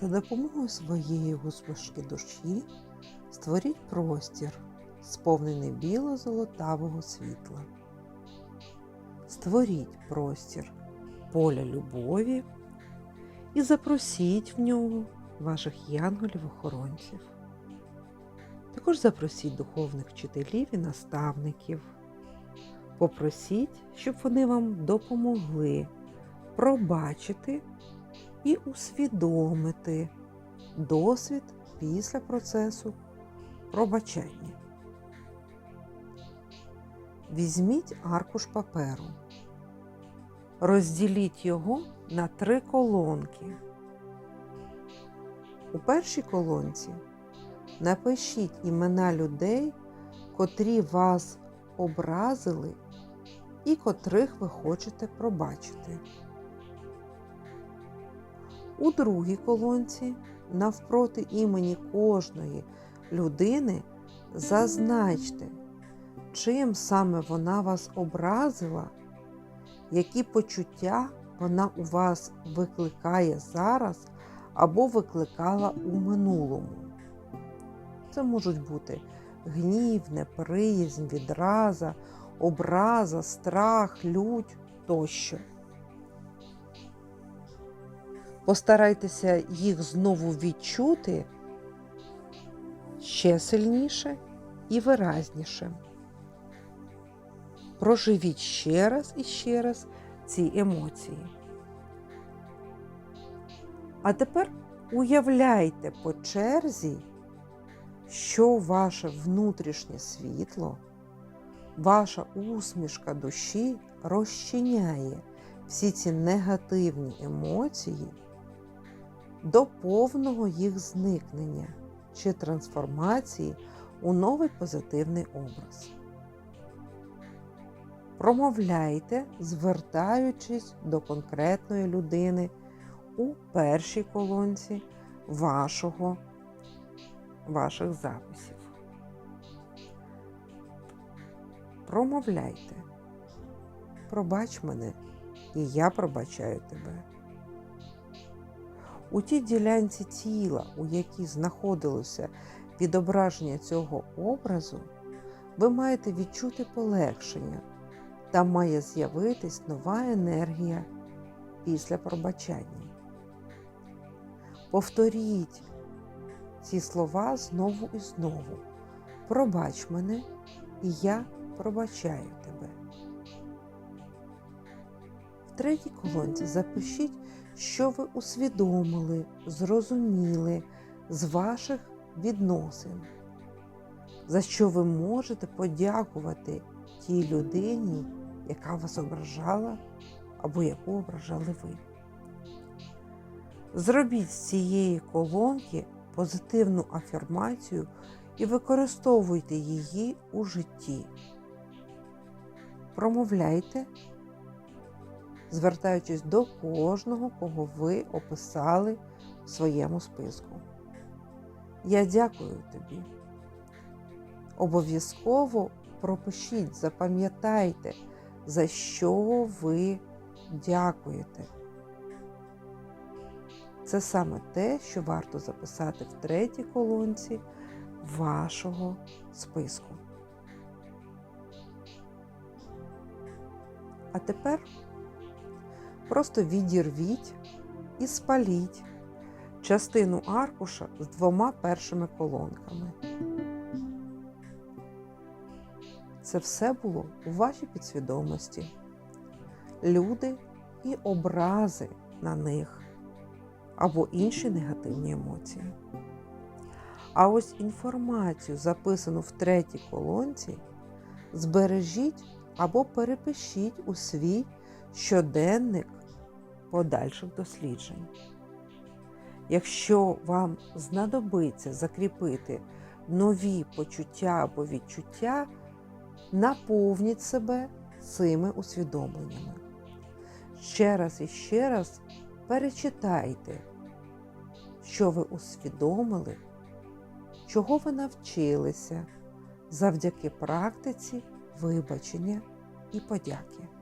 За допомогою своєї усмішки душі створіть простір, сповнений біло-золотавого світла. Створіть простір поля любові і запросіть в нього ваших янголів-охоронців. Також запросіть духовних вчителів і наставників. Попросіть, щоб вони вам допомогли пробачити і усвідомити досвід після процесу пробачання. Візьміть аркуш паперу, розділіть його на три колонки. У першій колонці напишіть імена людей, котрі вас образили і котрих ви хочете пробачити. У другій колонці навпроти імені кожної людини зазначте, чим саме вона вас образила, які почуття вона у вас викликає зараз або викликала у минулому. Це можуть бути гнів, неприязнь, відраза, образа, страх, лють тощо. Постарайтеся їх знову відчути ще сильніше і виразніше. Проживіть ще раз і ще раз ці емоції. А тепер уявляйте по черзі, що ваше внутрішнє світло, ваша усмішка душі розчиняє всі ці негативні емоції до повного їх зникнення чи трансформації у новий позитивний образ. Промовляйте, звертаючись до конкретної людини у першій колонці вашого, ваших записів. Промовляйте. Пробач мене, і я пробачаю тебе. У тій ділянці тіла, у якій знаходилося відображення цього образу, ви маєте відчути полегшення, там має з'явитись нова енергія після пробачання. Повторіть ці слова знову і знову. Пробач мене, і я пробачаю тебе. В третій колонці запишіть, що ви усвідомили, зрозуміли з ваших відносин, за що ви можете подякувати тій людині, яка вас ображала або яку ображали ви. Зробіть з цієї колонки позитивну афірмацію і використовуйте її у житті. Промовляйте, звертаючись до кожного, кого ви описали в своєму списку. Я дякую тобі. Обов'язково пропишіть, запам'ятайте, за що ви дякуєте. Це саме те, що варто записати в третій колонці вашого списку. А тепер просто відірвіть і спаліть частину аркуша з двома першими колонками. Це все було у вашій підсвідомості. Люди і образи на них або інші негативні емоції. А ось інформацію, записану в третій колонці, збережіть або перепишіть у свій щоденник подальших досліджень. Якщо вам знадобиться закріпити нові почуття або відчуття, наповніть себе цими усвідомленнями. Ще раз і ще раз перечитайте, що ви усвідомили, чого ви навчилися завдяки практиці вибачення і подяки.